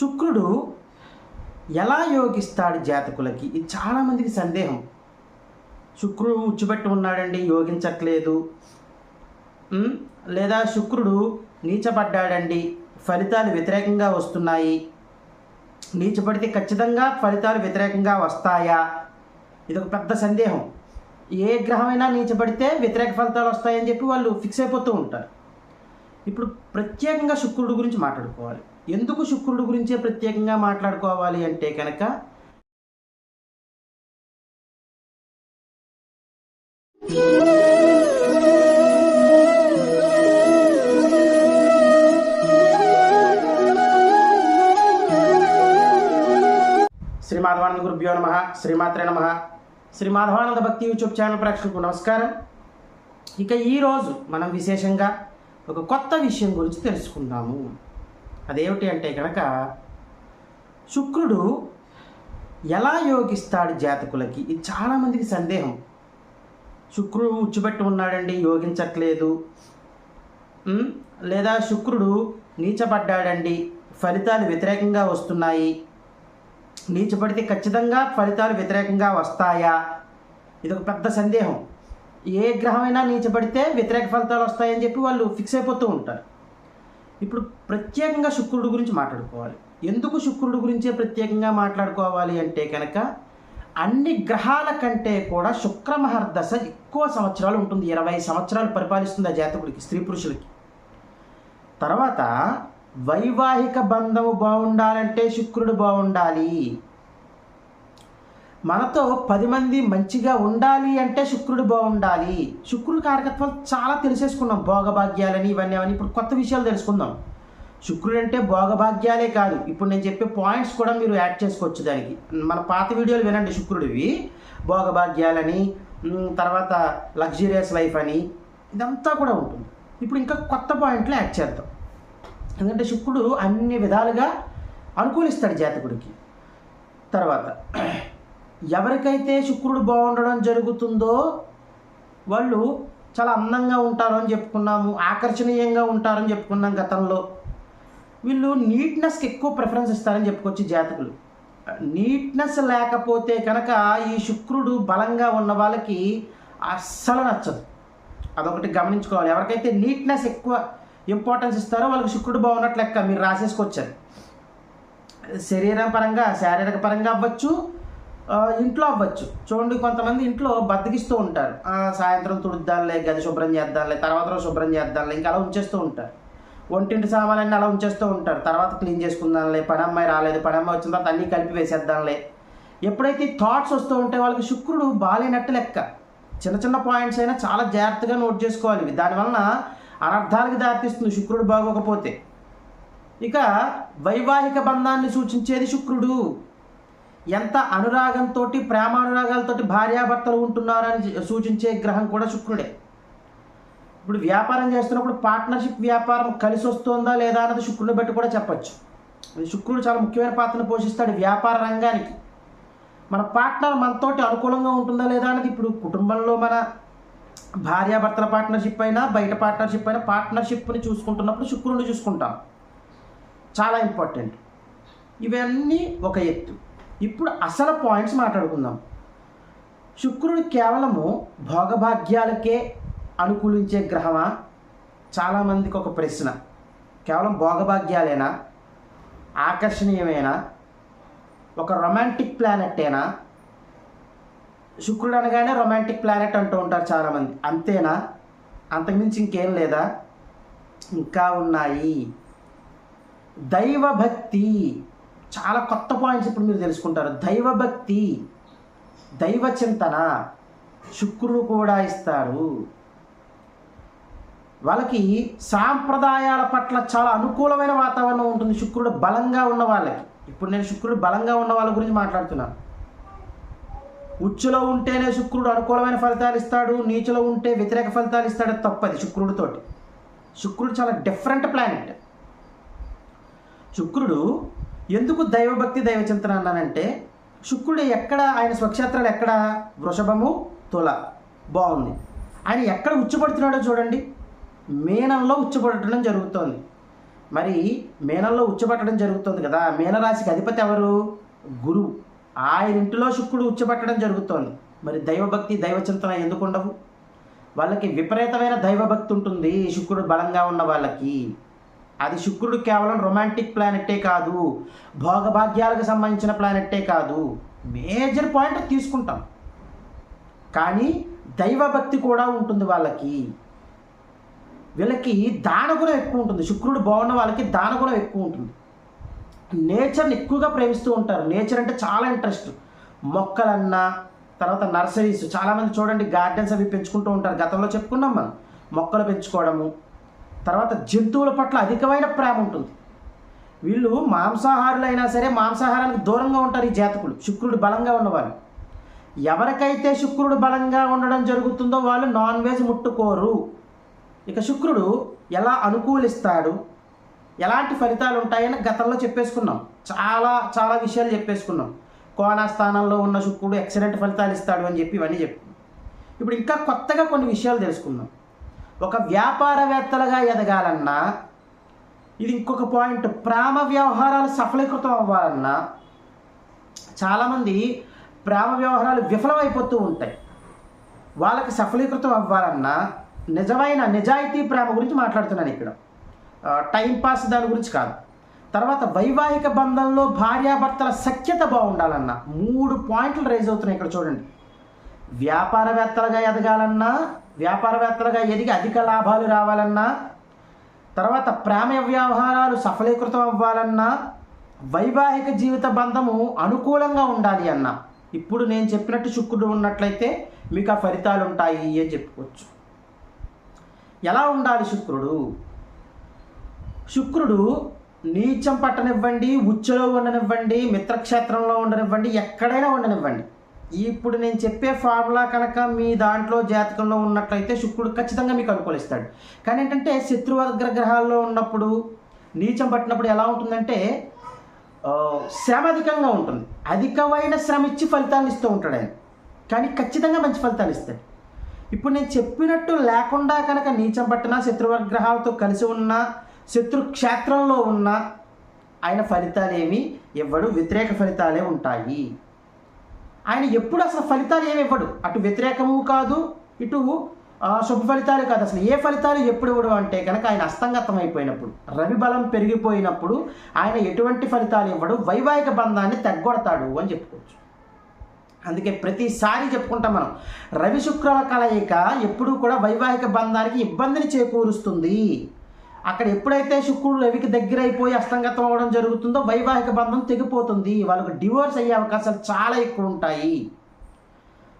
శుక్రుడు ఎలా యోగిస్తాడు జాతకులకి? ఇది చాలామందికి సందేహం. శుక్రుడు ఉచ్చుపెట్టి ఉన్నాడండి యోగించట్లేదు. లేదా శుక్రుడు నీచపడ్డాడండి ఫలితాలు వ్యతిరేకంగా వస్తున్నాయి. నీచపడితే ఖచ్చితంగా ఫలితాలు వ్యతిరేకంగా వస్తాయా? ఇది ఒక పెద్ద సందేహం. ఏ గ్రహమైనా నీచపడితే వ్యతిరేక ఫలితాలు వస్తాయని చెప్పి వాళ్ళు ఫిక్స్ అయిపోతూ ఉంటారు. ఇప్పుడు ప్రత్యేకంగా శుక్రుడు గురించి మాట్లాడుకోవాలి. ఎందుకు శుక్రుడు గురించే ప్రత్యేకంగా మాట్లాడుకోవాలి అంటే కనుక శ్రీ మాధవానంద గురుభ్యో నమ శ్రీమాత్రే నమ. శ్రీ మాధవానంద భక్తి యూట్యూబ్ ఛానల్ ప్రేక్షకులకు నమస్కారం. ఇక ఈరోజు మనం విశేషంగా ఒక కొత్త విషయం గురించి తెలుసుకుందాము. అదేమిటి అంటే కనుక శుక్రుడు ఎలా యోగిస్తాడు జాతకులకి? ఇది చాలామందికి సందేహం. శుక్రుడు ఉచ్చుపెట్టి ఉన్నాడండి యోగించట్లేదు. లేదా శుక్రుడు నీచపడ్డాడండి ఫలితాలు వ్యతిరేకంగా వస్తున్నాయి. నీచపడితే ఖచ్చితంగా ఫలితాలు వ్యతిరేకంగా వస్తాయా? ఇది ఒక పెద్ద సందేహం. ఏ గ్రహమైనా నీచపడితే వ్యతిరేక ఫలితాలు వస్తాయని చెప్పి వాళ్ళు ఫిక్స్ అయిపోతూ ఉంటారు. ఇప్పుడు ప్రత్యేకంగా శుక్రుడు గురించి మాట్లాడుకోవాలి. ఎందుకు శుక్రుడు గురించే ప్రత్యేకంగా మాట్లాడుకోవాలి అంటే కనుక అన్ని గ్రహాల కంటే కూడా శుక్రమహర్దశ ఎక్కువ సంవత్సరాలు ఉంటుంది. ఇరవై సంవత్సరాలు పరిపాలిస్తుంది ఆ జాతకుడికి స్త్రీ పురుషులకి. తర్వాత వైవాహిక బంధము బాగుండాలంటే శుక్రుడు బాగుండాలి. మనతో పది మంది మంచిగా ఉండాలి అంటే శుక్రుడు బాగుండాలి. శుక్రుడు కారకత్వాలు చాలా తెలిసేసుకున్నాం. భోగభాగ్యాలని ఇవన్నీ అవన్నీ. ఇప్పుడు కొత్త విషయాలు తెలుసుకుందాం. శుక్రుడు అంటే భోగభాగ్యాలే కాదు. ఇప్పుడు నేను చెప్పే పాయింట్స్ కూడా మీరు యాడ్ చేసుకోవచ్చు దానికి. మన పాత వీడియోలు వినండి శుక్రుడివి. భోగభాగ్యాలని తర్వాత లగ్జరియస్ లైఫ్ అని ఇదంతా కూడా ఉంటుంది. ఇప్పుడు ఇంకా కొత్త పాయింట్లు యాడ్ చేద్దాం. ఎందుకంటే శుక్రుడు అన్ని విధాలుగా అనుకూలిస్తాడు జాతకుడికి. తర్వాత ఎవరికైతే శుక్రుడు బాగుండడం జరుగుతుందో వాళ్ళు చాలా అందంగా ఉంటారు అని చెప్పుకున్నాము ఆకర్షణీయంగా ఉంటారని చెప్పుకున్నాం గతంలో. వీళ్ళు నీట్నెస్కి ఎక్కువ ప్రిఫరెన్స్ ఇస్తారని చెప్పుకోవచ్చు జాతకులు. నీట్నెస్ లేకపోతే కనుక ఈ శుక్రుడు బలంగా ఉన్న వాళ్ళకి అస్సలు నచ్చదు. అదొకటి గమనించుకోవాలి. ఎవరికైతే నీట్నెస్ ఎక్కువ ఇంపార్టెన్స్ ఇస్తారో వాళ్ళకి శుక్రుడు బాగున్నట్లు లెక్క మీరు రాసేసుకొచ్చారు. శరీరం పరంగా శారీరక పరంగా అవ్వచ్చు ఇంట్లో అవ్వచ్చు. చూడండి కొంతమంది ఇంట్లో బతికిస్తూ ఉంటారు. సాయంత్రం తుడుద్దాంలే గది శుభ్రం చేద్దాంలే తర్వాత రోజు శుభ్రం చేద్దాంలే ఇంకా అలా ఉంచేస్తూ ఉంటారు. ఒంటింటి సామాన్లన్నీ అలా ఉంచేస్తూ ఉంటారు. తర్వాత క్లీన్ చేసుకుందాంలే పని అమ్మాయి రాలేదు పని అమ్మాయి వచ్చిన తర్వాత అన్నీ కలిపి వేసేద్దాంలే. ఎప్పుడైతే థాట్స్ వస్తూ ఉంటే వాళ్ళకి శుక్రుడు బాలేనట్టు లెక్క. చిన్న చిన్న పాయింట్స్ అయినా చాలా జాగ్రత్తగా నోట్ చేసుకోవాలి. ఇవి దానివలన అనర్థాలకు దారితీస్తుంది శుక్రుడు బాగోకపోతే. ఇక వైవాహిక బంధాన్ని సూచించేది శుక్రుడు. ఎంత అనురాగంతో ప్రేమానురాగాలతో భార్యాభర్తలు ఉంటున్నారని సూచించే గ్రహం కూడా శుక్రుడే. ఇప్పుడు వ్యాపారం చేస్తున్నప్పుడు పార్ట్నర్షిప్ వ్యాపారం కలిసి వస్తుందా లేదా అన్నది శుక్రుడిని బట్టి కూడా చెప్పచ్చు. శుక్రుడు చాలా ముఖ్యమైన పాత్రను పోషిస్తాడు వ్యాపార రంగానికి. మన పార్ట్నర్ మనతోటి అనుకూలంగా ఉంటుందా లేదా అనేది ఇప్పుడు కుటుంబంలో మన భార్యాభర్తల పార్ట్నర్షిప్ అయినా బయట పార్ట్నర్షిప్ అయినా పార్ట్నర్షిప్ని చూసుకుంటున్నప్పుడు శుక్రుడిని చూసుకుంటాం. చాలా ఇంపార్టెంట్. ఇవన్నీ ఒక ఎత్తు. ఇప్పుడు అసలు పాయింట్స్ మాట్లాడుకుందాం. శుక్రుడు కేవలము భోగభాగ్యాలకే అనుకూలించే గ్రహమా? చాలామందికి ఒక ప్రశ్న. కేవలం భోగభాగ్యాలేనా? ఆకర్షణీయమేనా? ఒక రొమాంటిక్ ప్లానెట్టేనా? శుక్రుడు అనగానే రొమాంటిక్ ప్లానెట్ అంటూ ఉంటారు చాలామంది. అంతేనా? అంతకుమించి ఇంకేం లేదా? ఇంకా ఉన్నాయి. దైవభక్తి. చాలా కొత్త పాయింట్స్ ఇప్పుడు మీరు తెలుసుకుంటారు. దైవభక్తి దైవ చింతన శుక్రుడు కూడా ఇస్తారు. వాళ్ళకి సాంప్రదాయాల పట్ల చాలా అనుకూలమైన వాతావరణం ఉంటుంది. శుక్రుడు బలంగా ఉన్న వాళ్ళకి. ఇప్పుడు నేను శుక్రుడు బలంగా ఉన్న వాళ్ళ గురించి మాట్లాడుతున్నాను ఉచ్చులో ఉంటేనే శుక్రుడు అనుకూలమైన ఫలితాలు ఇస్తాడు. నీచులో ఉంటే వ్యతిరేక ఫలితాలు ఇస్తాడు తప్పది శుక్రుడితోటి శుక్రుడు చాలా డిఫరెంట్ ప్లానెట్ శుక్రుడు ఎందుకు దైవభక్తి దైవచింతన అన్నానంటే శుక్రుడు ఎక్కడ ఆయన స్వక్షేత్రాలు ఎక్కడ? వృషభము తుల. బాగుంది. ఆయన ఎక్కడ ఉచ్చపడుతున్నాడో చూడండి. మీనంలో ఉచ్చపడటం జరుగుతోంది. మరి మీనంలో ఉచ్చబట్టడం జరుగుతుంది కదా మీనరాశికి అధిపతి ఎవరు? గురువు. ఆయన ఇంటిలో శుక్రుడు ఉచ్చబట్టడం జరుగుతోంది. మరి దైవభక్తి దైవచింతన ఎందుకు ఉండవు వాళ్ళకి విపరీతమైన దైవభక్తి ఉంటుంది శుక్రుడు బలంగా ఉన్న వాళ్ళకి. అది శుక్రుడు కేవలం రొమాంటిక్ ప్లానెట్టే కాదు భోగభాగ్యాలకు సంబంధించిన ప్లానెట్టే కాదు మేజర్ పాయింట్ తీసుకుంటాం. కానీ దైవభక్తి కూడా ఉంటుంది వాళ్ళకి. వీళ్ళకి దానగుణం ఎక్కువ ఉంటుంది. శుక్రుడు బాగున్న వాళ్ళకి దానగుణం ఎక్కువ ఉంటుంది. నేచర్ని ఎక్కువగా ప్రేమిస్తూ ఉంటారు. నేచర్ అంటే చాలా ఇంట్రెస్ట్ మొక్కలన్నా తర్వాత నర్సరీస్. చాలామంది చూడండి గార్డెన్స్ అవి పెంచుకుంటూ ఉంటారు. గతంలో చెప్పుకున్నాం మనం. మొక్కలు పెంచుకోవడము తర్వాత జంతువుల పట్ల అధికమైన ప్రేమ ఉంటుంది. వీళ్ళు మాంసాహారులైనా సరే మాంసాహారానికి దూరంగా ఉంటారు ఈ జాతకులు. శుక్రుడు బలంగా ఉన్నవాళ్ళు. ఎవరికైతే శుక్రుడు బలంగా ఉండడం జరుగుతుందో వాళ్ళు నాన్ వెజ్ ముట్టుకోరు. ఇక శుక్రుడు ఎలా అనుకూలిస్తాడు? ఎలాంటి ఫలితాలు ఉంటాయని గతంలో చెప్పేసుకున్నాం. చాలా చాలా విషయాలు చెప్పేసుకున్నాం. కోనా స్థానంలో ఉన్న శుక్రుడు ఎక్సలెంట్ ఫలితాలు ఇస్తాడు అని చెప్పి ఇవన్నీ చెప్పి. ఇప్పుడు ఇంకా కొత్తగా కొన్ని విషయాలు తెలుసుకుందాం. ఒక వ్యాపారవేత్తలుగా ఎదగాలన్నా ఇది ఇంకొక పాయింట్ ప్రేమ వ్యవహారాలు సఫలీకృతం అవ్వాలన్నా చాలామంది ప్రేమ వ్యవహారాలు విఫలమైపోతూ ఉంటాయి. వాళ్ళకి సఫలీకృతం అవ్వాలన్నా నిజమైన నిజాయితీ ప్రేమ గురించి మాట్లాడుతున్నాను ఇక్కడ. టైంపాస్ టైం పాస్ దాని గురించి కాదు. తర్వాత వైవాహిక బంధంలో భార్యాభర్తల సఖ్యత బాగుండాలన్నా మూడు పాయింట్లు రైజ్ అవుతున్నాయి ఇక్కడ చూడండి. వ్యాపారవేత్తలుగా ఎదగాలన్నా వ్యాపారవేత్తలుగా ఎదిగి అధిక లాభాలు రావాలన్నా తర్వాత ప్రేమ వ్యవహారాలు సఫలీకృతం అవ్వాలన్నా వైవాహిక జీవిత బంధము అనుకూలంగా ఉండాలి అన్న. ఇప్పుడు నేను చెప్పినట్టు శుక్రుడు ఉన్నట్లయితే మీకు ఆ ఫలితాలు ఉంటాయి అని చెప్పుకోవచ్చు. ఎలా ఉండాలి శుక్రుడు? శుక్రుడు నీచం పట్టనివ్వండి ఉచ్చలో ఉండనివ్వండి మిత్రక్షేత్రంలో ఉండనివ్వండి ఎక్కడైనా ఉండనివ్వండి. ఇప్పుడు నేను చెప్పే ఫార్ములా కనుక మీ దాంట్లో జాతకంలో ఉన్నట్లయితే శుక్రుడు ఖచ్చితంగా మీకు అనుకూలిస్తాడు. కానీ ఏంటంటే శత్రువర్గ గ్రహాల్లో ఉన్నప్పుడు నీచం పట్టినప్పుడు ఎలా ఉంటుందంటే శ్రమ అధికంగా ఉంటుంది. అధికమైన శ్రమ ఇచ్చి ఫలితాలు ఇస్తూ ఉంటాడు ఆయన. కానీ ఖచ్చితంగా మంచి ఫలితాలు ఇస్తాడు. ఇప్పుడు నేను చెప్పినట్టు లేకుండా కనుక నీచం పట్టిన శత్రువర్గ్రహాలతో కలిసి ఉన్న శత్రు క్షేత్రంలో ఉన్న ఆయన ఫలితాలు ఏమి ఇవ్వడు వ్యతిరేక ఫలితాలే ఉంటాయి. ఆయన ఎప్పుడు అసలు ఫలితాలు ఏమి ఇవ్వడు. అటు వ్యతిరేకము కాదు ఇటు శుభ ఫలితాలు కాదు. అసలు ఏ ఫలితాలు ఎప్పుడు ఇవ్వడు అంటే కనుక ఆయన అస్తంగతం అయిపోయినప్పుడు రవి బలం పెరిగిపోయినప్పుడు ఆయన ఎటువంటి ఫలితాలు ఇవ్వడు? వైవాహిక బంధాన్ని తగ్గొడతాడు అని చెప్పుకోవచ్చు. అందుకే ప్రతిసారి చెప్పుకుంటాం మనం రవి శుక్రాల కలయిక ఎప్పుడూ కూడా వైవాహిక బంధానికి ఇబ్బందిని చేకూరుస్తుంది. అక్కడ ఎప్పుడైతే శుక్రుడు రవికి దగ్గర అయిపోయి అస్తంగతం అవ్వడం జరుగుతుందో వైవాహిక బంధం తెగిపోతుంది. వాళ్ళకు డివోర్స్ అయ్యే అవకాశాలు చాలా ఎక్కువ ఉంటాయి.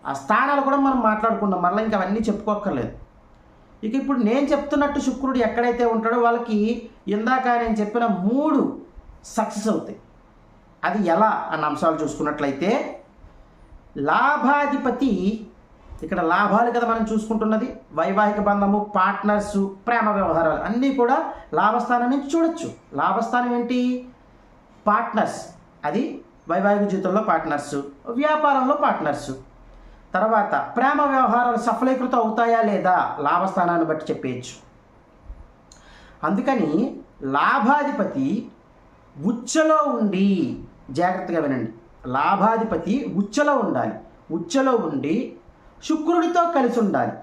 ఆ స్థానాలు కూడా మనం మాట్లాడుకున్నాం మరలా ఇంకా అవన్నీ చెప్పుకోక్కర్లేదు. ఇక ఇప్పుడు నేను చెప్తున్నట్టు శుక్రుడు ఎక్కడైతే ఉంటాడో వాళ్ళకి ఇందాక నేను చెప్పిన మూడు సక్సెస్ అవుతాయి. అది ఎలా? అన్న అంశాలు చూసుకున్నట్లయితే లాభాధిపతి ఇక్కడ లాభాలు కదా మనం చూసుకుంటున్నది. వైవాహిక బంధము పార్ట్నర్స్ ప్రేమ వ్యవహారాలు అన్నీ కూడా లాభస్థానం నుంచి చూడొచ్చు. లాభస్థానం ఏంటి? పార్ట్నర్స్. అది వైవాహిక జీవితంలో పార్ట్నర్స్ వ్యాపారంలో పార్ట్నర్స్. తర్వాత ప్రేమ వ్యవహారాలు సఫలీకృతం అవుతాయా లేదా లాభస్థానాన్ని బట్టి చెప్పేయచ్చు. అందుకని లాభాధిపతి ఉచ్చలో ఉండి జాగ్రత్తగా వినండి. లాభాధిపతి ఉచ్చలో ఉండాలి. ఉచ్చలో ఉండి శుక్రుడితో కలిసి ఉండాలి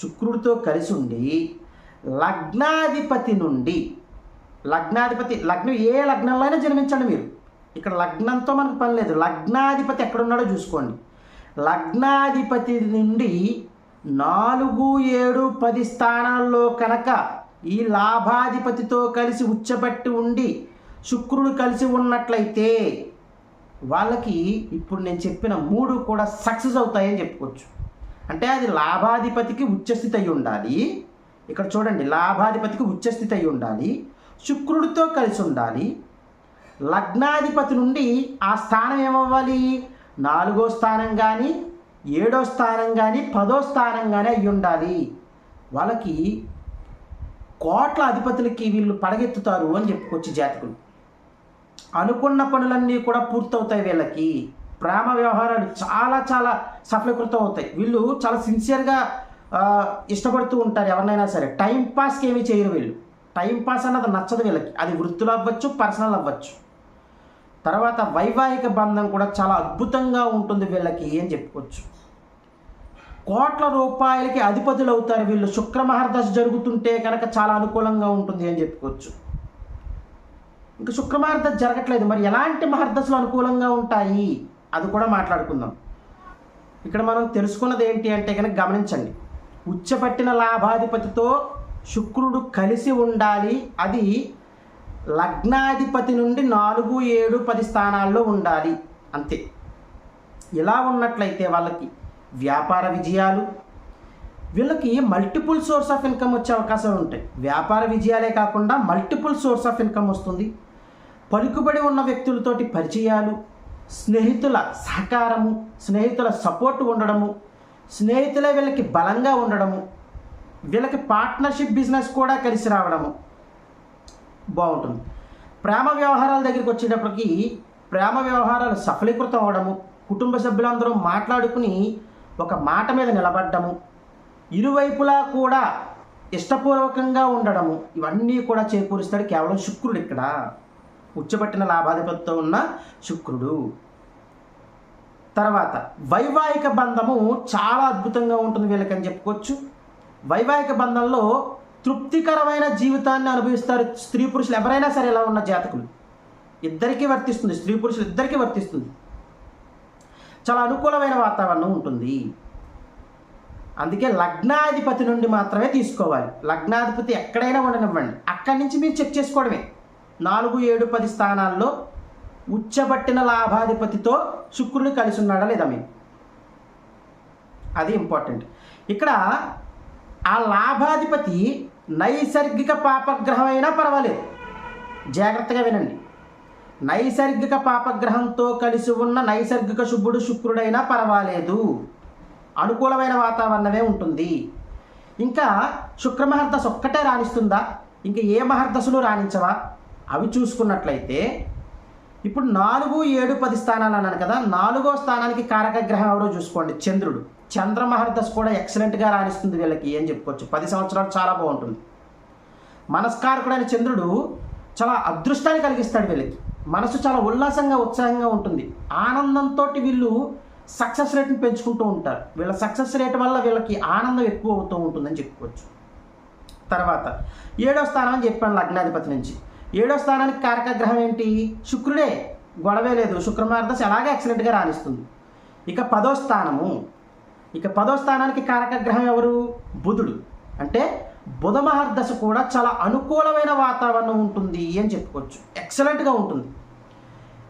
శుక్రుడితో కలిసి ఉండి లగ్నాధిపతి నుండి లగ్నాధిపతి లగ్నం ఏ లగ్నంలో అయినా జన్మించండి మీరు. ఇక్కడ లగ్నంతో మనకు పని లేదు. లగ్నాధిపతి ఎక్కడున్నాడో చూసుకోండి. లగ్నాధిపతి నుండి నాలుగు ఏడు పది స్థానాల్లో కనుక ఈ లాభాధిపతితో కలిసి ఉచ్చబట్టి ఉండి శుక్రుడు కలిసి ఉన్నట్లయితే వాళ్ళకి ఇప్పుడు నేను చెప్పిన మూడు కూడా సక్సెస్ అవుతాయని చెప్పుకోవచ్చు. అంటే అది లాభాధిపతికి ఉచ్చస్థితి అయి ఉండాలి. ఇక్కడ చూడండి లాభాధిపతికి ఉచ్చస్థితి అయి ఉండాలి. శుక్రుడితో కలిసి ఉండాలి. లగ్నాధిపతి నుండి ఆ స్థానం ఏమవ్వాలి? నాలుగో స్థానం కానీ ఏడో స్థానం కానీ పదో స్థానం కానీ అయి ఉండాలి. వాళ్ళకి కోట్ల అధిపతులకి వీళ్ళు పడగెత్తుతారు అని చెప్పుకొచ్చి జాతకులు. అనుకున్న పనులన్నీ కూడా పూర్తవుతాయి వీళ్ళకి. ప్రేమ వ్యవహారాలు చాలా చాలా సఫలీకృతం అవుతాయి వీళ్ళు చాలా సిన్సియర్గా ఇష్టపడుతూ ఉంటారు ఎవరినైనా సరే. టైం పాస్కి ఏమీ చేయరు వీళ్ళు. టైం పాస్ అన్నది నచ్చదు వీళ్ళకి. అది వృత్తులు అవ్వచ్చు పర్సనల్ అవ్వచ్చు. తర్వాత వైవాహిక బంధం కూడా చాలా అద్భుతంగా ఉంటుంది వీళ్ళకి ఏం చెప్పుకోవచ్చు. కోట్ల రూపాయలకి అధిపతులు అవుతారు వీళ్ళు శుక్రమహర్దశ జరుగుతుంటే కనుక చాలా అనుకూలంగా ఉంటుంది అని చెప్పుకోవచ్చు. ఇంకా శుక్రమహర్దశ జరగట్లేదు. మరి ఎలాంటి మహర్దశలు అనుకూలంగా ఉంటాయి? అది కూడా మాట్లాడుకుందాం. ఇక్కడ మనం తెలుసుకున్నది ఏంటి అంటే కనుక గమనించండి. ఉచ్చపట్టిన లాభాధిపతితో శుక్రుడు కలిసి ఉండాలి. అది లగ్నాధిపతి నుండి నాలుగు ఏడు పది స్థానాల్లో ఉండాలి. అంతే. ఇలా ఉన్నట్లయితే వాళ్ళకి వ్యాపార విజయాలు వీళ్ళకి మల్టిపుల్ సోర్స్ ఆఫ్ ఇన్కమ్ వచ్చే అవకాశాలు ఉంటాయి. వ్యాపార విజయాలే కాకుండా మల్టిపుల్ సోర్స్ ఆఫ్ ఇన్కమ్ వస్తుంది. పలుకుబడి ఉన్న వ్యక్తులతోటి పరిచయాలు స్నేహితుల సహకారము స్నేహితుల సపోర్ట్ ఉండడము స్నేహితులే వీళ్ళకి బలంగా ఉండడము వీళ్ళకి పార్ట్నర్షిప్ బిజినెస్ కూడా కలిసి రావడము బాగుంటుంది. ప్రేమ వ్యవహారాల దగ్గరికి వచ్చేటప్పటికి ప్రేమ వ్యవహారాలు సఫలీకృతం అవ్వడము కుటుంబ సభ్యులందరూ మాట్లాడుకుని ఒక మాట మీద నిలబడ్డము ఇరువైపులా కూడా ఇష్టపూర్వకంగా ఉండడము ఇవన్నీ కూడా చేకూరుస్తాడు కేవలం శుక్రుడు ఇక్కడ. ఉచ్చబట్టిన లాభాధిపతితో ఉన్న శుక్రుడు. తర్వాత వైవాహిక బంధము చాలా అద్భుతంగా ఉంటుంది వీళ్ళకని చెప్పుకోవచ్చు. వైవాహిక బంధంలో తృప్తికరమైన జీవితాన్ని అనుభవిస్తారు స్త్రీ పురుషులు. ఎవరైనా సరే ఇలా ఉన్న జాతకులు. ఇద్దరికీ వర్తిస్తుంది. స్త్రీ పురుషులు ఇద్దరికీ వర్తిస్తుంది. చాలా అనుకూలమైన వాతావరణం ఉంటుంది. అందుకే లగ్నాధిపతి నుండి మాత్రమే తీసుకోవాలి. లగ్నాధిపతి ఎక్కడైనా ఉండనివ్వండి. అక్కడి నుంచి మీరు చెక్ చేసుకోవడమే. నాలుగు ఏడు పది స్థానాల్లో ఉచ్చబట్టిన లాభాధిపతితో శుక్రుడు కలిసి ఉన్నాడా లేదా మీరు అది ఇంపార్టెంట్. ఇక్కడ ఆ లాభాధిపతి నైసర్గిక పాపగ్రహం అయినా పర్వాలేదు. జాగ్రత్తగా వినండి. నైసర్గిక పాపగ్రహంతో కలిసి ఉన్న నైసర్గిక శుభుడు శుక్రుడైనా పర్వాలేదు. అనుకూలమైన వాతావరణమే ఉంటుంది. ఇంకా శుక్రమహర్దశ ఒక్కటే రాణిస్తుందా? ఇంకా ఏ మహర్దశలు రాణించవా? అవి చూసుకున్నట్లయితే ఇప్పుడు నాలుగు ఏడు పది స్థానాలు అన్నాను కదా నాలుగో స్థానానికి కారక గ్రహం ఎవరో చూసుకోండి. చంద్రుడు. చంద్రమహర్దశ కూడా ఎక్సలెంట్గా రాణిస్తుంది వీళ్ళకి ఏం చెప్పుకోవచ్చు. పది సంవత్సరాలు చాలా బాగుంటుంది. మనస్కారకుడైన చంద్రుడు చాలా అదృష్టాన్ని కలిగిస్తాడు వీళ్ళకి. మనసు చాలా ఉల్లాసంగా ఉత్సాహంగా ఉంటుంది. ఆనందంతో వీళ్ళు సక్సెస్ రేట్ని పెంచుకుంటూ ఉంటారు. వీళ్ళ సక్సెస్ రేట్ వల్ల వీళ్ళకి ఆనందం ఎక్కువ అవుతూ ఉంటుందని చెప్పుకోవచ్చు. తర్వాత ఏడో స్థానం అని చెప్పాను లగ్నాధిపతి నుంచి. ఏడో స్థానానికి కారక గ్రహం ఏంటి? శుక్రుడే. గొడవే లేదు. శుక్రమార్దశ అలాగే ఎక్సలెంట్గా రాణిస్తుంది. ఇక పదో స్థానము. ఇక పదో స్థానానికి కారక గ్రహం ఎవరు? బుధుడు. అంటే బుధ మహర్దశ కూడా చాలా అనుకూలమైన వాతావరణం ఉంటుంది అని చెప్పుకోవచ్చు. ఎక్సలెంట్గా ఉంటుంది.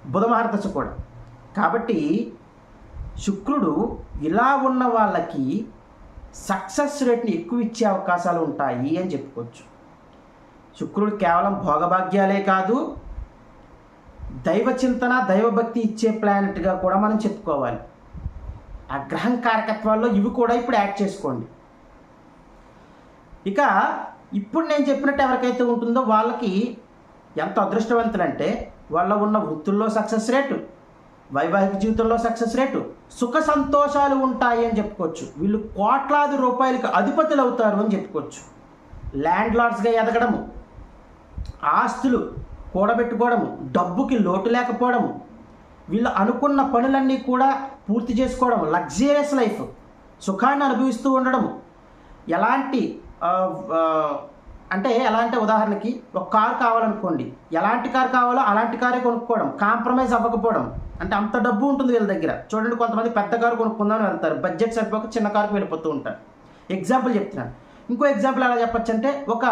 బుధ మహర్దశ కూడా. కాబట్టి శుక్రుడు ఇలా ఉన్న వాళ్ళకి సక్సెస్ రేట్ని ఎక్కువ ఇచ్చే అవకాశాలు ఉంటాయి అని చెప్పుకోవచ్చు. శుక్రుడు కేవలం భోగభాగ్యాలే కాదు దైవ చింతన దైవభక్తి ఇచ్చే ప్లానెట్గా కూడా మనం చెప్పుకోవాలి. ఆ గ్రహం కారకత్వాల్లో ఇవి కూడా ఇప్పుడు యాడ్ చేసుకోండి. ఇక ఇప్పుడు నేను చెప్పినట్టు ఎవరికైతే ఉంటుందో వాళ్ళకి ఎంత అదృష్టవంతులంటే వాళ్ళ ఉన్న వృత్తుల్లో సక్సెస్ రేటు వైవాహిక జీవితంలో సక్సెస్ రేటు సుఖ సంతోషాలు ఉంటాయి అని చెప్పుకోవచ్చు. వీళ్ళు కోట్లాది రూపాయలకి అధిపతులు అవుతారు అని చెప్పుకోవచ్చు. ల్యాండ్ లార్డ్స్గా ఎదగడము ఆస్తులు కూడబెట్టుకోవడము డబ్బుకి లోటు లేకపోవడము వీళ్ళు అనుకున్న పనులన్నీ కూడా పూర్తి చేసుకోవడం లగ్జరియస్ లైఫ్ సుఖాన్ని అనుభవిస్తూ ఉండడము. ఎలాంటి అంటే ఎలాంటి ఉదాహరణకి ఒక కారు కావాలనుకోండి ఎలాంటి కారు కావాలో అలాంటి కారే కొనుక్కోవడం కాంప్రమైజ్ అవ్వకపోవడం. అంటే అంత డబ్బు ఉంటుంది వీళ్ళ దగ్గర. చూడండి కొంతమంది పెద్ద కారు కొనుక్కుందామని వెళ్తారు బడ్జెట్ సరిపోక చిన్న కారుకు వెళ్ళిపోతూ ఉంటారు. ఎగ్జాంపుల్ చెప్తున్నాను. ఇంకో ఎగ్జాంపుల్ ఎలా చెప్పచ్చు అంటే ఒక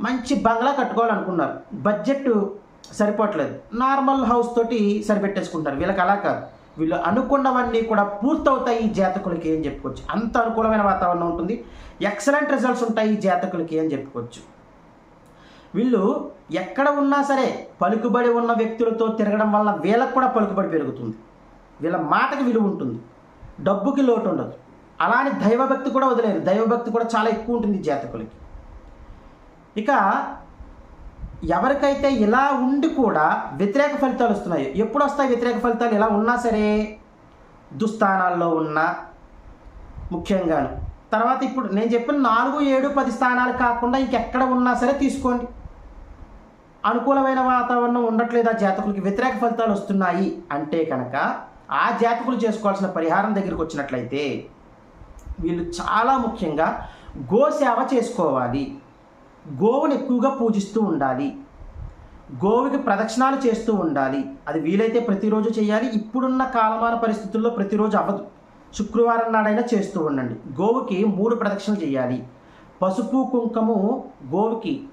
మంచి బంగ్లా కట్టుకోవాలనుకున్నారు. బడ్జెట్ సరిపోవట్లేదు. నార్మల్ హౌస్ తోటి సరిపెట్టేసుకుంటారు. వీళ్ళకి అలా కాదు. వీళ్ళు అనుకున్నవన్నీ కూడా పూర్తవుతాయి ఈ జాతకులకి అని చెప్పుకోవచ్చు. అంత అనుకూలమైన వాతావరణం ఉంటుంది. ఎక్సలెంట్ రిజల్ట్స్ ఉంటాయి ఈ జాతకులకి అని చెప్పుకోవచ్చు. వీళ్ళు ఎక్కడ ఉన్నా సరే పలుకుబడి ఉన్న వ్యక్తులతో తిరగడం వల్ల వీళ్ళకు కూడా పలుకుబడి పెరుగుతుంది. వీళ్ళ మాటకి విలువ ఉంటుంది. డబ్బుకి లోటు ఉండదు. అలానే దైవభక్తి కూడా వదిలేరు. దైవభక్తి కూడా చాలా ఎక్కువ ఉంటుంది జాతకులకి. ఇక ఎవరికైతే ఇలా ఉండి కూడా వ్యతిరేక ఫలితాలు వస్తున్నాయి ఎప్పుడు వస్తాయి వ్యతిరేక ఫలితాలు? ఇలా ఉన్నా సరే దుస్థానాల్లో ఉన్న ముఖ్యంగాను. తర్వాత ఇప్పుడు నేను చెప్పిన నాలుగు ఏడు పది స్థానాలు కాకుండా ఇంకెక్కడ ఉన్నా సరే తీసుకోండి. అనుకూలమైన వాతావరణం ఉండట్లేదు ఆ జాతకులకి? వ్యతిరేక ఫలితాలు వస్తున్నాయి అంటే కనుక ఆ జాతకులు చేసుకోవాల్సిన పరిహారం దగ్గరికి వచ్చినట్లయితే వీళ్ళు చాలా ముఖ్యంగా గోసేవ చేసుకోవాలి. గోవును ఎక్కువగా పూజిస్తూ ఉండాలి. గోవుకి ప్రదక్షిణాలు చేస్తూ ఉండాలి. అది వీలైతే ప్రతిరోజు చేయాలి. ఇప్పుడున్న కాలమాన పరిస్థితుల్లో ప్రతిరోజు అవ్వదు. శుక్రవారం నాడైనా చేస్తూ ఉండండి. గోవుకి మూడు ప్రదక్షిణలు చేయాలి. పసుపు కుంకుము గోవుకి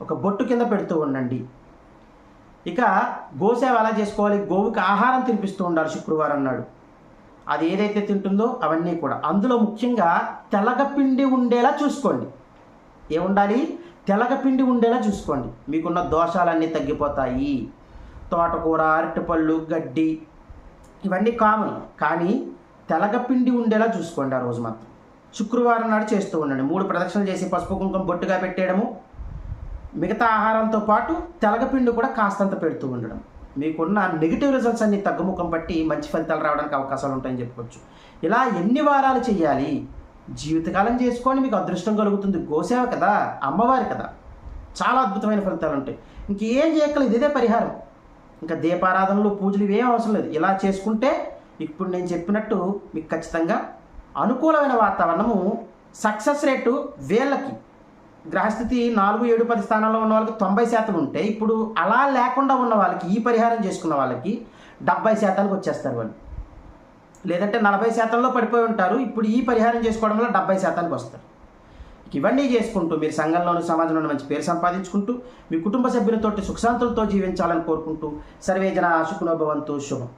ఒక బొట్టు కింద పెడుతూ ఉండండి. ఇక గోసేవ ఎలా చేసుకోవాలి? గోవుకి ఆహారం తినిపిస్తూ ఉండాలి శుక్రవారం నాడు. అది ఏదైతే తింటుందో అవన్నీ కూడా. అందులో ముఖ్యంగా తెల్లగపిండి ఉండేలా చూసుకోండి. ఏముండాలి? తెలగపిండి ఉండేలా చూసుకోండి. మీకున్న దోషాలన్నీ తగ్గిపోతాయి. తోటకూర అరటిపళ్ళు గడ్డి ఇవన్నీ కామన్ కానీ తెలగపిండి ఉండేలా చూసుకోండి ఆ రోజు మాత్రం. శుక్రవారం నాడు చేస్తూ ఉండండి. మూడు ప్రదక్షిణలు చేసి పసుపు కుంకుమ బొట్టుగా పెట్టేయడము. మిగతా ఆహారంతో పాటు తెలగపిండి కూడా కాస్తంత పెడుతూ ఉండడం. మీకున్న నెగిటివ్ రిజల్ట్స్ అన్ని తగ్గుముఖం బట్టి మంచి ఫలితాలు రావడానికి అవకాశాలు ఉంటాయని చెప్పుకోవచ్చు. ఇలా ఎన్ని వారాలు చేయాలి? జీవితకాలం చేసుకొని మీకు అదృష్టం కలుగుతుంది. గోసేవ కదా అమ్మవారి కదా. చాలా అద్భుతమైన ఫలితాలు ఉంటాయి. ఇంకేం చేయక్కర్లేదు ఇదే పరిహారం. ఇంకా దీపారాధనలు పూజలు ఇవేం అవసరం లేదు. ఇలా చేసుకుంటే ఇప్పుడు నేను చెప్పినట్టు మీకు ఖచ్చితంగా అనుకూలమైన వాతావరణము సక్సెస్ రేటు వేళ్ళకి. గ్రహస్థితి నాలుగు ఏడు పది స్థానాల్లో ఉన్న వాళ్ళకి తొంభై శాతం ఉంటే ఇప్పుడు అలా లేకుండా ఉన్న వాళ్ళకి ఈ పరిహారం చేసుకున్న వాళ్ళకి డెబ్బై శాతానికి వచ్చేస్తారు వాళ్ళు. లేదంటే నలభై శాతంలో పడిపోయి ఉంటారు. ఇప్పుడు ఈ పరిహారం చేసుకోవడం వల్ల డెబ్బై శాతానికి వస్తారు. ఇవన్నీ చేసుకుంటూ మీరు సంఘంలోనూ సమాజంలోనూ మంచి పేరు సంపాదించుకుంటూ మీ కుటుంబ సభ్యులతోటి సుఖశాంతులతో జీవించాలని కోరుకుంటూ సర్వేజన ఆశుకునోభవంతో శుభం.